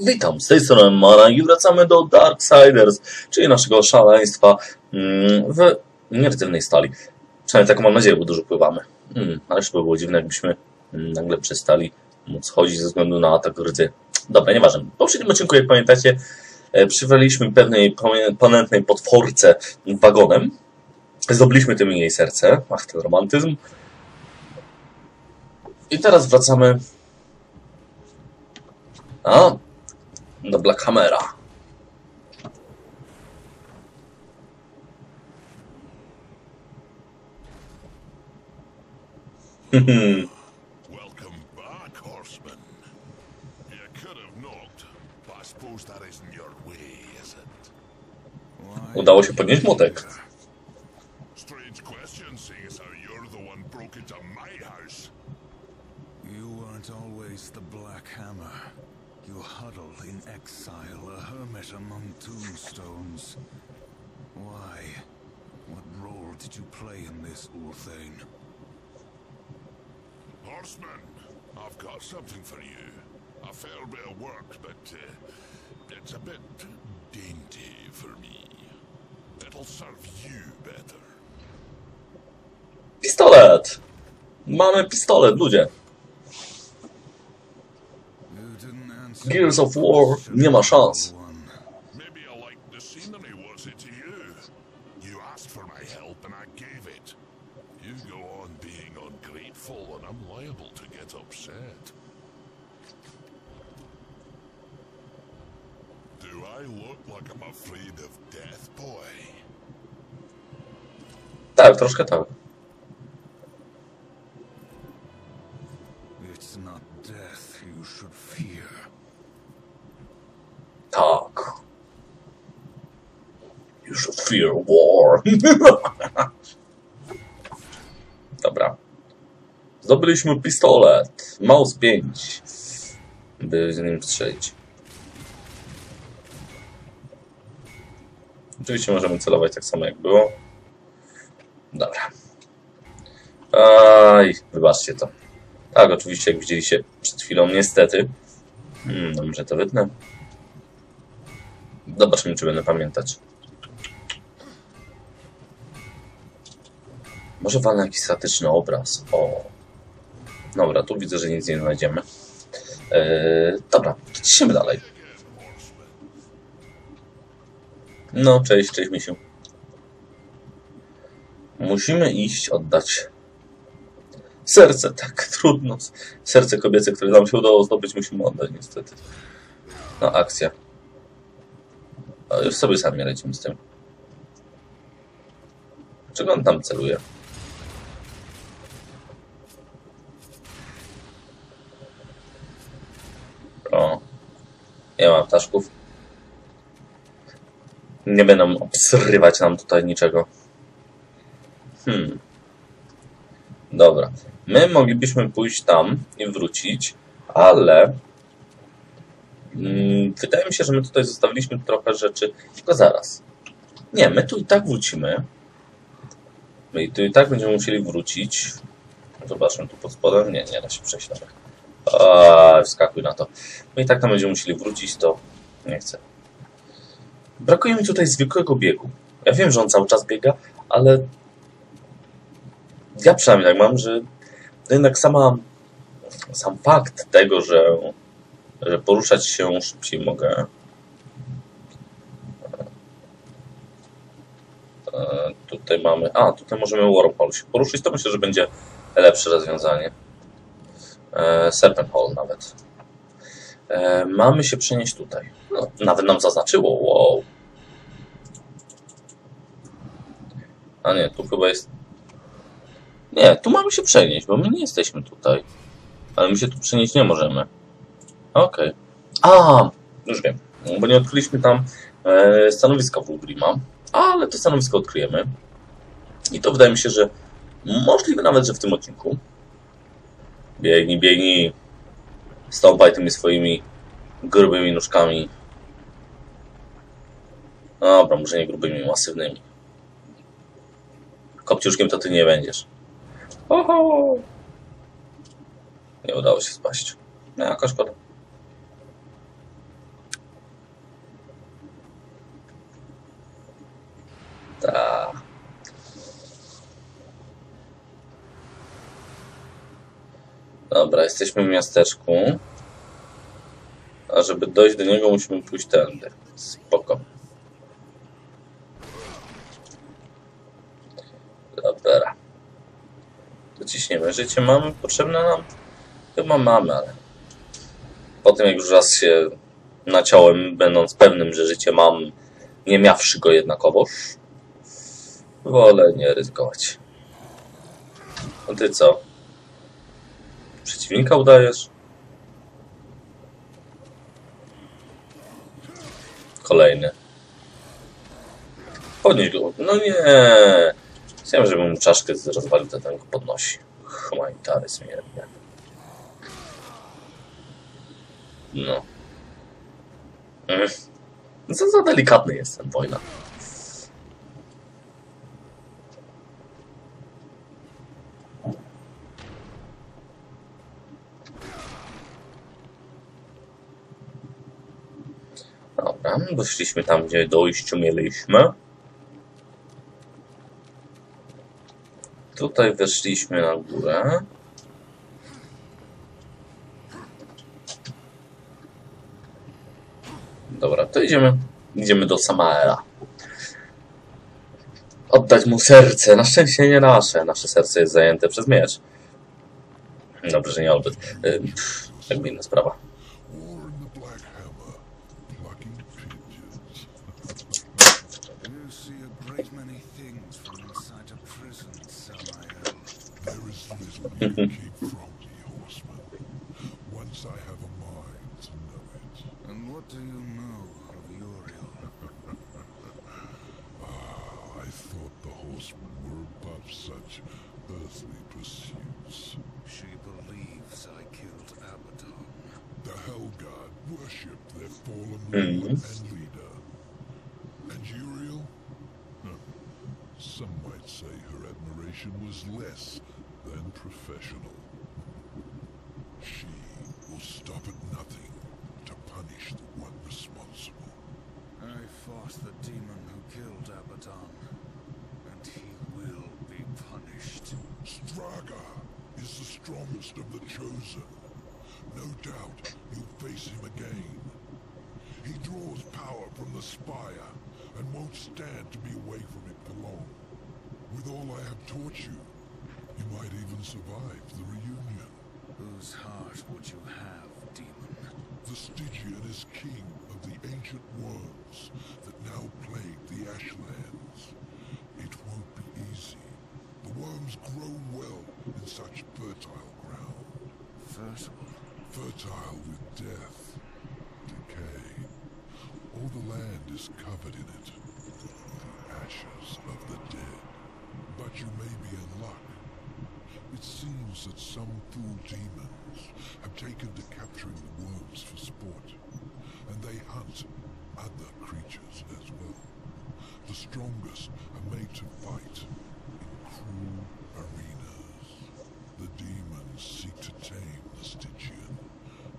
Witam, z tej strony Mara i wracamy do Darksiders, czyli naszego szaleństwa mm, w nierdzewnej stali. Przynajmniej taką mam nadzieję, bo dużo pływamy. Mm, ale już by było dziwne, jakbyśmy nagle przestali móc chodzić ze względu na atak rdzy. Dobra, nieważne. W poprzednim odcinku, jak pamiętacie, e, przywaliśmy pewnej ponętnej potworce wagonem. Zdobyliśmy tym jej serce. Ach, ten romantyzm. I teraz wracamy a, do Black Hammera. Welcome back, horseman. You could have knocked, but I suppose that isn't your way, is it? Udało się podnieść młotek. It'll serve you better. Pistolet! Mamy pistolet, ludzie. You didn't answer Gears my of War nie ma szans. Tak, troszkę tak. Tak. You should fear war. Dobra. Zdobyliśmy pistolet. Mouse 5. By z nim strzelić. Oczywiście możemy celować tak samo jak było. Dobra. Aj, wybaczcie to. Tak, oczywiście, jak widzieliście przed chwilą, niestety. Hmm, no może to wytnę. Zobaczmy, czy będę pamiętać. Może walnę jakiś statyczny obraz. O. Dobra, tu widzę, że nic nie znajdziemy. Eee, dobra, ciśniemy dalej. No, cześć, cześć misiu. Musimy iść oddać serce, tak trudno. Serce kobiece, które nam się udało zdobyć, musimy oddać niestety. No, akcja. A już sobie sami lecimy z tym. Czego on tam celuje? O. Nie ma ptaszków. Nie będą obsrywać nam tutaj niczego. Hmm. Dobra. My moglibyśmy pójść tam i wrócić, ale Mm, Wydaje mi się, że my tutaj zostawiliśmy trochę rzeczy. Tylko zaraz. Nie, my tu i tak wrócimy. My tu i tak będziemy musieli wrócić. Zobaczmy tu pod spodem. Nie, nie da się. A, wskakuj na to. My i tak tam będziemy musieli wrócić, to nie chcę. Brakuje mi tutaj zwykłego biegu. Ja wiem, że on cały czas biega, ale ja przynajmniej tak mam, że jednak sama sam fakt tego, że że poruszać się szybciej mogę. E, Tutaj mamy. A, tutaj możemy Warhol się poruszyć. To myślę, że będzie lepsze rozwiązanie. E, Serpent Hall nawet. E, Mamy się przenieść tutaj. No, nawet nam zaznaczyło. Wow. A nie, tu chyba jest. Nie, tu mamy się przenieść, bo my nie jesteśmy tutaj. Ale my się tu przenieść nie możemy. Okej. A, już wiem. Bo nie odkryliśmy tam e, stanowiska Wulgrima, ale to stanowisko odkryjemy. I to wydaje mi się, że możliwe nawet, że w tym odcinku. Biegnij, biegnij. Stąpaj tymi swoimi grubymi nóżkami. Dobra, może nie grubymi, masywnymi. Kopciuszkiem to ty nie będziesz. Oho! Nie udało się spaść. No jaka szkoda. Ta. Dobra, jesteśmy w miasteczku. A żeby dojść do niego musimy pójść tędy. Spoko. Dociśniemy. Życie mamy potrzebne nam? Chyba mamy, ale... Po tym, jak już raz się naciąłem, będąc pewnym, że życie mam, nie miawszy go jednakowoż, wolę nie ryzykować. A ty co? Przeciwnika udajesz? Kolejny. Podnieś go. No nie. Chciałem, żeby mu czaszkę rozwalił, to ten go podnosi. Humanitaryzm jednak. No. Mm. Za, delikatny jest ten wojna. Dobra, doszliśmy tam, gdzie dojść mieliśmy. Tutaj weszliśmy na górę. Dobra, to idziemy, idziemy do Samaela. Oddać mu serce. Na szczęście nie nasze. Nasze serce jest zajęte przez miecz. Dobrze, że nie odbyt. Pff, Jakby inna sprawa. Worship their fallen Mhm. lord and leader. And Uriel? Huh. Some might say her admiration was less than professional. She will stop at nothing to punish the one responsible. I fought the demon who killed Abaddon, and he will be punished. Straga is the strongest of the chosen. No doubt you'll face him again. He draws power from the spire and won't stand to be away from it for long. With all I have taught you, you might even survive the reunion. Whose heart would you have, demon? The Stygian is king of the ancient worms that now plague the Ashlands. It won't be easy. The worms grow well in such fertile ground. Fertile. Fertile with death, decay. All the land is covered in it. The ashes of the dead. But you may be in luck. It seems that some fool demons have taken to capturing the worms for sport. And they hunt other creatures as well. The strongest are made to fight in cruel arenas. The demons seek to tame the Stygian,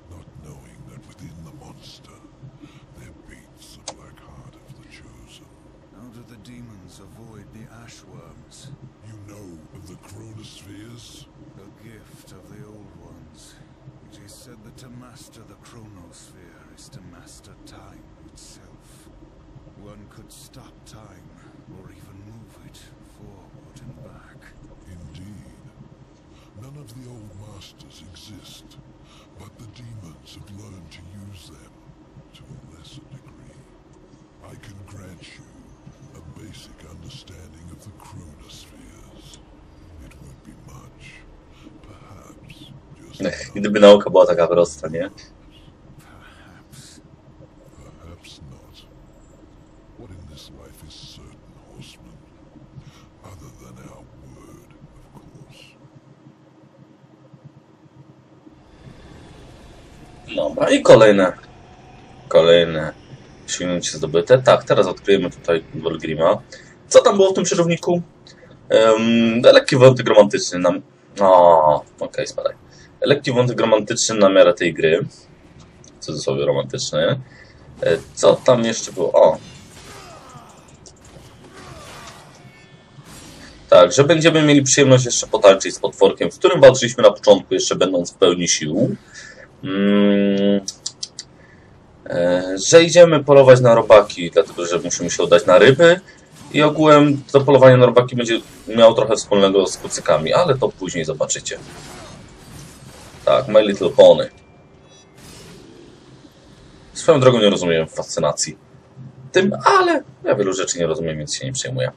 not knowing that within the monster there beats the black heart of the chosen. How do the demons avoid the ashworms? You know of the chronospheres? A gift of the old ones. It is said that to master the chronosphere is to master time itself. One could stop time, or even move it forward and back. Indeed. None of the old masters exist, but the demons have learned to use them to a lesser degree. I can grant you a basic understanding of the chronospheres. It won't be much. Perhaps just. Gdyby nauka była taka prosta, nie? Dobra, i kolejne. Kolejne osiągnięcie zdobyte. Tak, teraz odkryjemy tutaj Volgrima. Co tam było w tym przerywniku? Um, lekki wątek romantyczny nam... O, okej, spadaj. Lekki wątek romantyczny na miarę tej gry. W cudzysłowie romantyczny. E, Co tam jeszcze było? O! Tak, że będziemy mieli przyjemność jeszcze potańczyć z potworkiem, w którym walczyliśmy na początku, jeszcze będąc w pełni sił. Mm, e, że idziemy polować na robaki, dlatego że musimy się udać na ryby. I ogółem to polowanie na robaki będzie miało trochę wspólnego z kucykami, ale to później zobaczycie. Tak, My Little Pony. Swoją drogą nie rozumiem fascynacji tym, ale ja wielu rzeczy nie rozumiem, więc się nie przejmuję.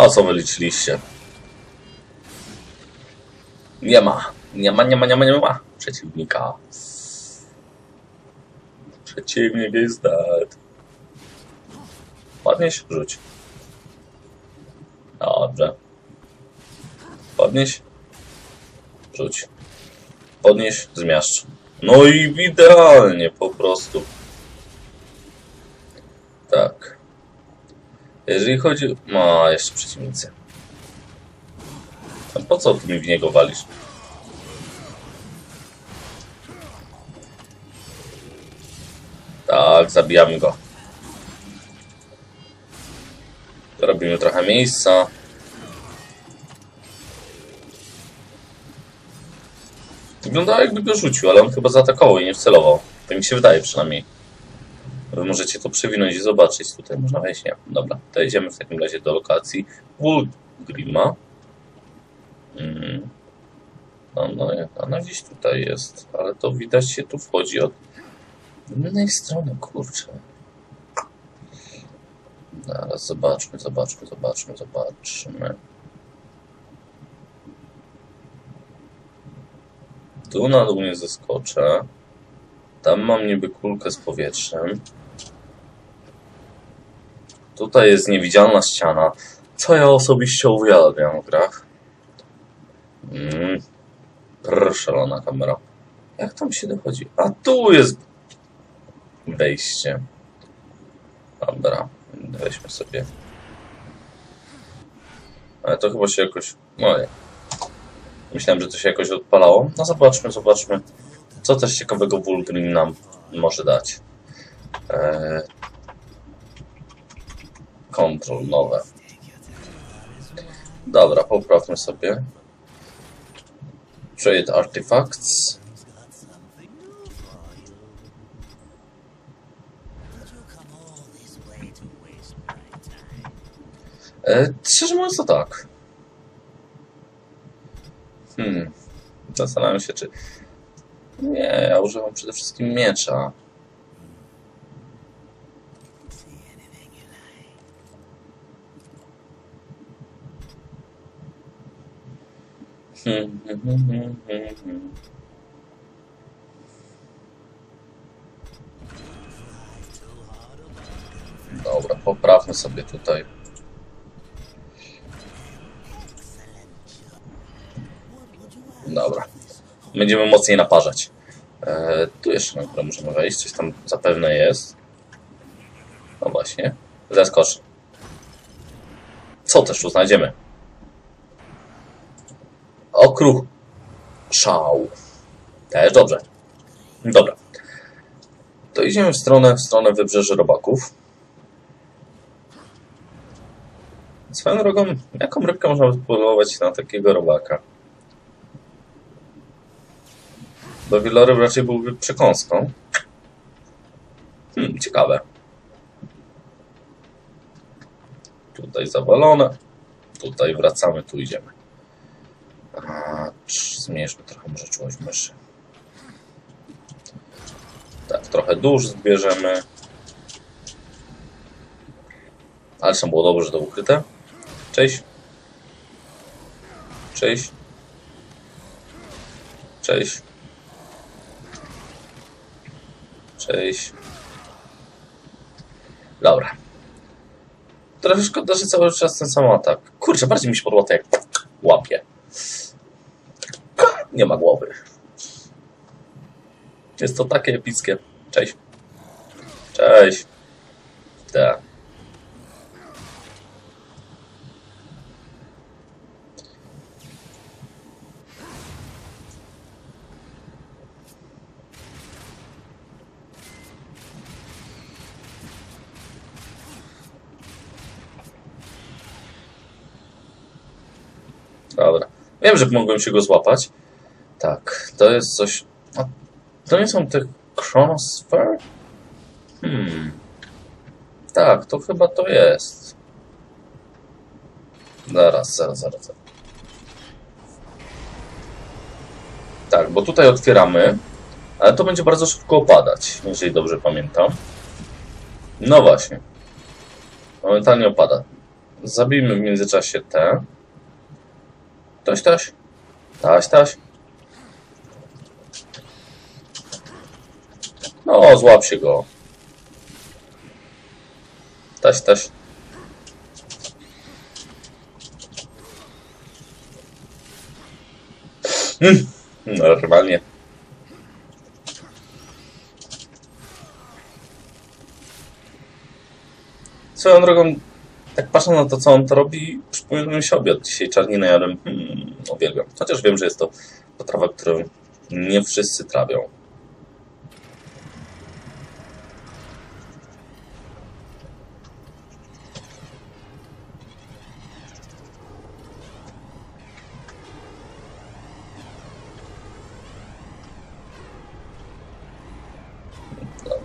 No, co wy liczyliście? Nie ma. Nie ma, nie ma, nie ma, nie ma przeciwnika. Przeciwnik jest dead. Podnieś, rzuć. Dobrze. Podnieś, rzuć. Podnieś, zmiażdż. No i idealnie po prostu. Tak. Jeżeli chodzi... No, jeszcze przeciwnicy. A po co mi w niego walisz? Tak, zabijamy go. Robimy trochę miejsca. Wyglądało jakby go rzucił, ale on chyba zaatakował i nie wcelował. Tak mi się wydaje przynajmniej. Wy możecie to przewinąć i zobaczyć. Tutaj można wejść, nie? Dobra, to jedziemy w takim razie do lokacji Wulgrima. Mm. No, no, ona gdzieś tutaj jest, ale to widać się tu wchodzi od innej strony, kurczę. Zaraz zobaczmy, zobaczmy, zobaczmy, zobaczmy. Tu na dół nie zeskoczę. Tam mam niby kulkę z powietrzem. Tutaj jest niewidzialna ściana, co ja osobiście uwielbiam w grach. Mm. Prr, szalona kamera. Jak tam się dochodzi? A tu jest wejście. Dobra, weźmy sobie. Ale to chyba się jakoś... No nie. Myślałem, że to się jakoś odpalało. No zobaczmy, zobaczmy. Co też ciekawego Vulgrim nam może dać. Eee... Control nowe. Dobra, poprawmy sobie. Trade Artifacts. E, szczerze mówiąc to tak. Hmm. Zastanawiam się, czy... Nie, ja używam przede wszystkim miecza. Hmm, hmm, hmm, hmm, hmm, hmm. Dobra, poprawmy sobie tutaj. Dobra. Będziemy mocniej naparzać. E, tu jeszcze na górę możemy wejść. Coś tam zapewne jest. No właśnie. Zeskocz. Co też tu znajdziemy? Okruch. Szał. Też dobrze. Dobra. To idziemy w stronę, w stronę wybrzeży robaków. Swoją drogą, jaką rybkę można wypolować na takiego robaka? Bo wieloryb raczej byłby przekąską. Hmm, ciekawe. Tutaj zawalone. Tutaj wracamy, tu idziemy. A, zmniejszmy trochę może czułość myszy. Tak, trochę dusz zbierzemy. Ale są było dobrze, że to ukryte. Cześć. Cześć. Cześć. Cześć. Dobra. Trochę szkoda, że cały czas ten sam atak. Kurczę, bardziej mi się podoba to jak łapie nie ma głowy. Jest to takie epickie. Cześć. Cześć. Tak. Dobra. Wiem, że mogłem się go złapać, tak, to jest coś... A to nie są te Chronosphere? Hmm. Tak, to chyba to jest. Zaraz, zaraz, zaraz. Tak, bo tutaj otwieramy, ale to będzie bardzo szybko opadać, jeżeli dobrze pamiętam. No właśnie. Momentalnie opada. Zabijmy w międzyczasie te. Toś, toś. Taś, taś. No, złap się go. Taś, taś. Mm, normalnie. Swoją drogą, tak patrzę na to, co on to robi, przypomina mi się obiad. Dzisiaj czarninę jadłem. Hmm, uwielbiam. Chociaż wiem, że jest to potrawa, którą nie wszyscy trawią.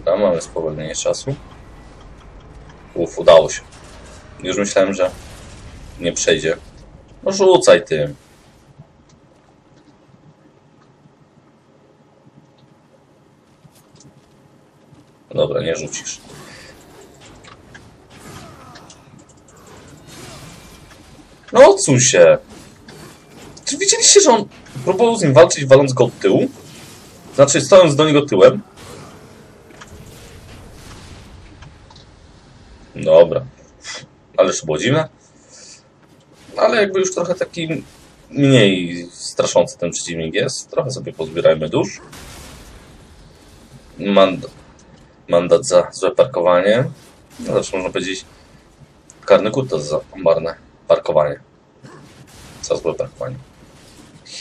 Dobra, mamy spowolnienie czasu. Uf, udało się. Już myślałem, że nie przejdzie. No rzucaj tym. Dobra, nie rzucisz. No odsuń się. Czy widzieliście, że on próbował z nim walczyć, waląc go od tyłu? Znaczy, stojąc do niego tyłem? Dobra. Dziwne. Ale jakby już trochę taki mniej straszący ten przeciwnik jest. Trochę sobie pozbierajmy dusz. Mandat, mandat za złe parkowanie. No można powiedzieć karny kutas za marne parkowanie. Za złe parkowanie.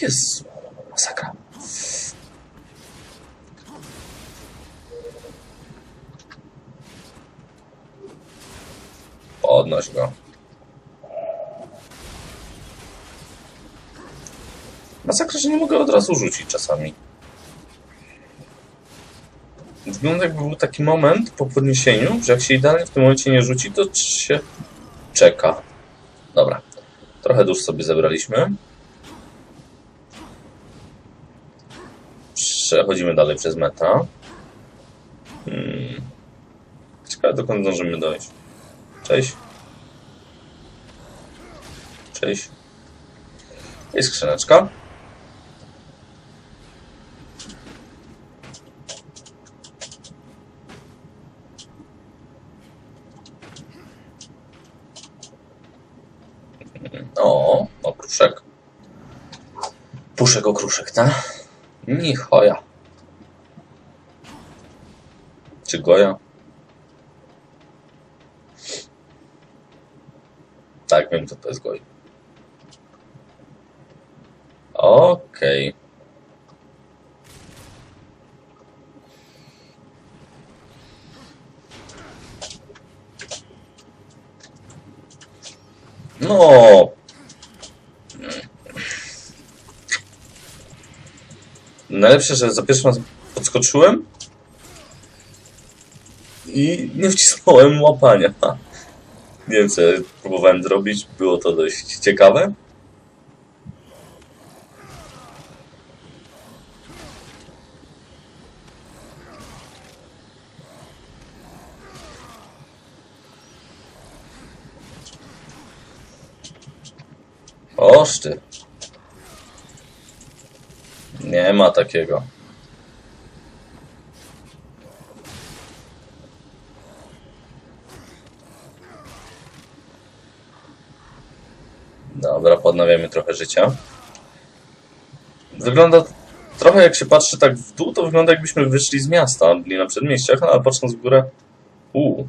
Jezu, masakra. Podnoś go. Masakra, że nie mogę od razu rzucić czasami. Wygląda jakby był taki moment po podniesieniu, że jak się idealnie w tym momencie nie rzuci, to się czeka. Dobra. Trochę dusz sobie zebraliśmy. Przechodzimy dalej przez meta. Hmm. Ciekawe dokąd zdążymy dojść. Cześć. Cześć. Jest skrzyneczka. O, okruszek. Puszek okruszek, tak? Ni choja. Czy goja? Tak, wiem, co to jest goj. Okej. No. Najlepsze, że za pierwszym razem podskoczyłem i nie wcisnąłem łapania. Nie wiem, co ja próbowałem zrobić. Było to dość ciekawe. Oż ty. Nie ma takiego. Dobra, podnawiamy trochę życia. Wygląda trochę jak się patrzy tak w dół, to wygląda jakbyśmy wyszli z miasta, byli na przedmieściach, ale patrząc w górę... Uuu.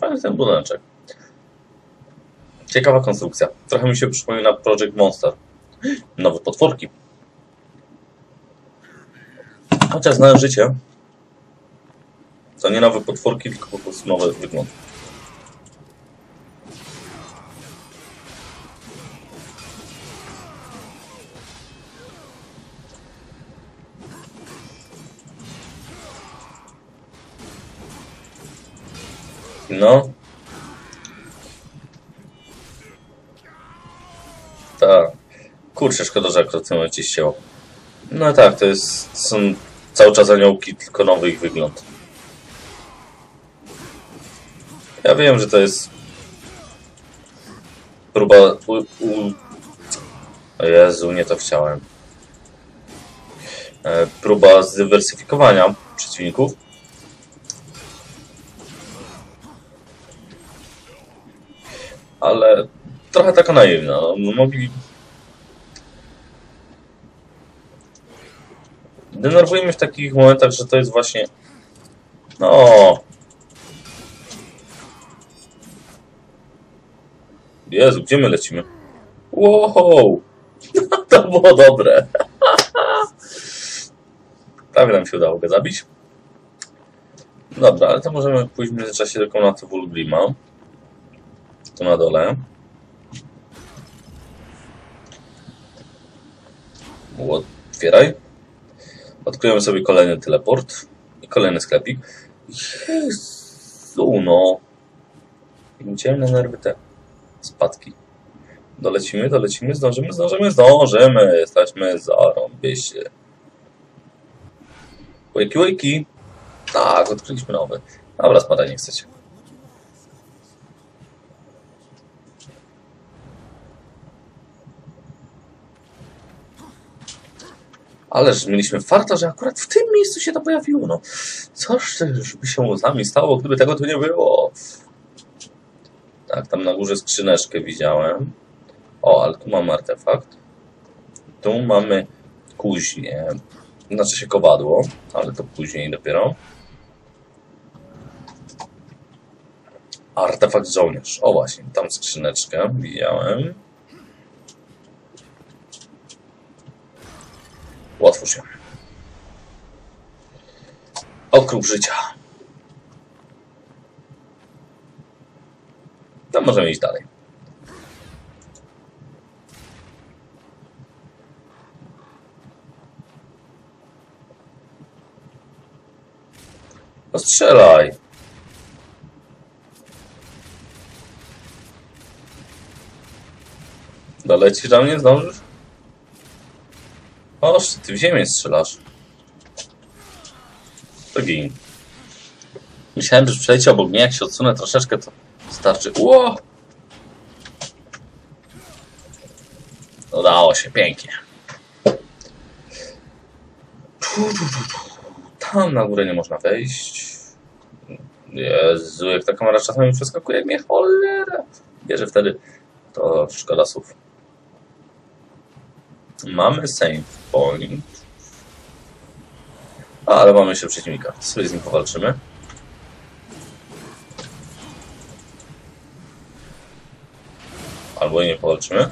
Fajny ten budyneczek. Ciekawa konstrukcja. Trochę mi się przypomina Project Monster. Nowe potworki. Chociaż znałem życie. To nie nowe potworki, tylko po prostu nowy wygląd. No. Tak. Kurczę, szkoda, że akurat w tym momencie ścięło. No tak, to jest, są cały czas aniołki, tylko nowy ich wygląd. Ja wiem, że to jest próba u, u... O Jezu, nie to chciałem. E, próba zdywersyfikowania przeciwników. Ale trochę taka naiwna. No, mogli... Denerwuje mnie w takich momentach, że to jest właśnie... No... Jezu, gdzie my lecimy? Wow! To było dobre. Prawie nam się udało go zabić. Dobra, ale to możemy pójść w międzyczasie do komnaty Wulgrima. Tu na dole. Otwieraj. Odkryjemy sobie kolejny teleport i kolejny sklepik. Jezu, no. Widziałem na nerwy te spadki. Dolecimy, dolecimy, zdążymy, zdążymy, zdążymy. Jesteśmy zarąbieście. Wakey, wakey. Tak, odkryliśmy nowy. Dobra, spadaj, nie chcecie. Ależ mieliśmy farta, że akurat w tym miejscu się to pojawiło. No, coż też by się z nami stało, gdyby tego tu nie było? Tak, tam na górze skrzyneczkę widziałem. O, ale tu mamy artefakt. Tu mamy kuźnię. Znaczy się kowadło, ale to później dopiero. Artefakt żołnierz. O właśnie, tam skrzyneczkę widziałem. Otwórz się. Okrób życia. To możemy iść dalej. No strzelaj. Dolecisz do mnie, zdążysz? Oż, ty w ziemię strzelasz. To gin. Myślałem, że przeleci obok mnie, jak się odsunę troszeczkę, to starczy. Ło! Udało się, pięknie. Tam na górę nie można wejść. Jezu, jak ta kamera czasami przeskakuje, mnie cholera. Bierze wtedy, to szkoda słów. Mamy save point. Ale mamy jeszcze przeciwnika. Sobie z nim powalczymy. Albo nie powalczymy.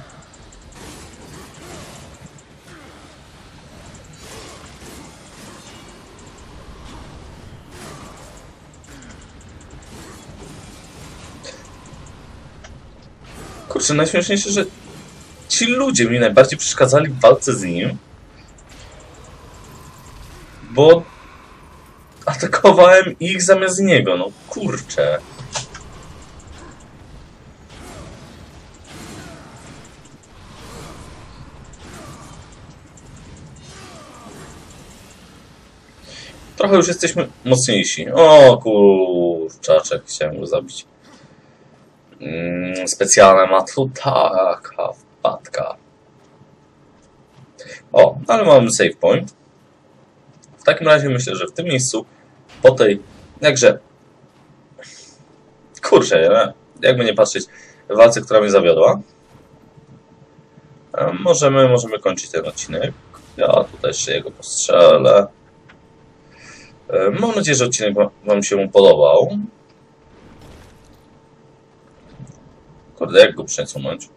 Kurczę, najśmieszniejsze, że ci ludzie mi najbardziej przeszkadzali w walce z nim. Bo atakowałem ich zamiast niego, no kurczę. Trochę już jesteśmy mocniejsi. O kurczaczek, chciałem go zabić. Mm, specjalna ma tu taka wpadka. O, ale mamy save point. W takim razie myślę, że w tym miejscu, po tej, jakże, kurczę, jakby nie patrzeć, walce, która mnie zawiodła, e, możemy, możemy kończyć ten odcinek. Ja tutaj jeszcze jego postrzelę. E, Mam nadzieję, że odcinek wa- Wam się podobał. Kurde, jak go przesunąć?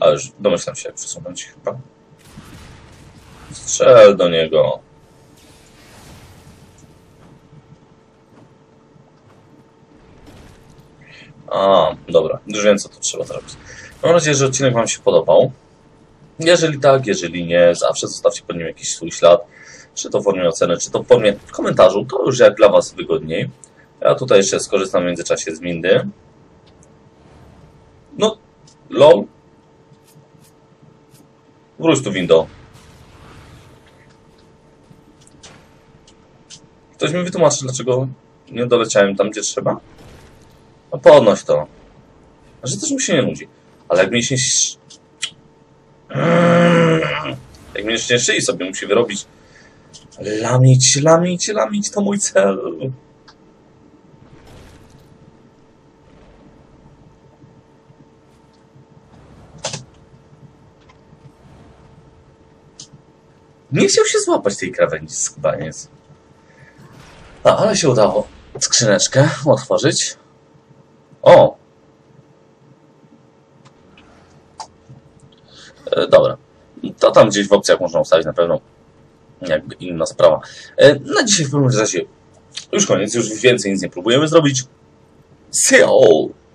Ale już domyślam się, przesunąć chyba. Strzel do niego. A, dobra, już wiem co tu trzeba zrobić. Mam nadzieję, że odcinek Wam się podobał. Jeżeli tak, jeżeli nie, zawsze zostawcie pod nim jakiś swój ślad, czy to w formie oceny, czy to w formie komentarzu, to już jak dla Was wygodniej. Ja tutaj jeszcze skorzystam w międzyczasie z windy. No, lol. Wróć tu windą. Ktoś mi wytłumaczy, dlaczego nie doleciałem tam, gdzie trzeba? No podnoś to. Że też mi się nie nudzi. Ale jak mi się... ś- Jak mi się szyi sobie musi wyrobić lamić, lamić, lamić, to mój cel. Nie chciał się złapać tej krawędzi skubaniec. A, ale się udało skrzyneczkę otworzyć. O! E, dobra. To tam gdzieś w opcjach można ustawić na pewno. Jakby inna sprawa. E, na dzisiaj w pewnym razie już koniec, już więcej nic nie próbujemy zrobić. See you all!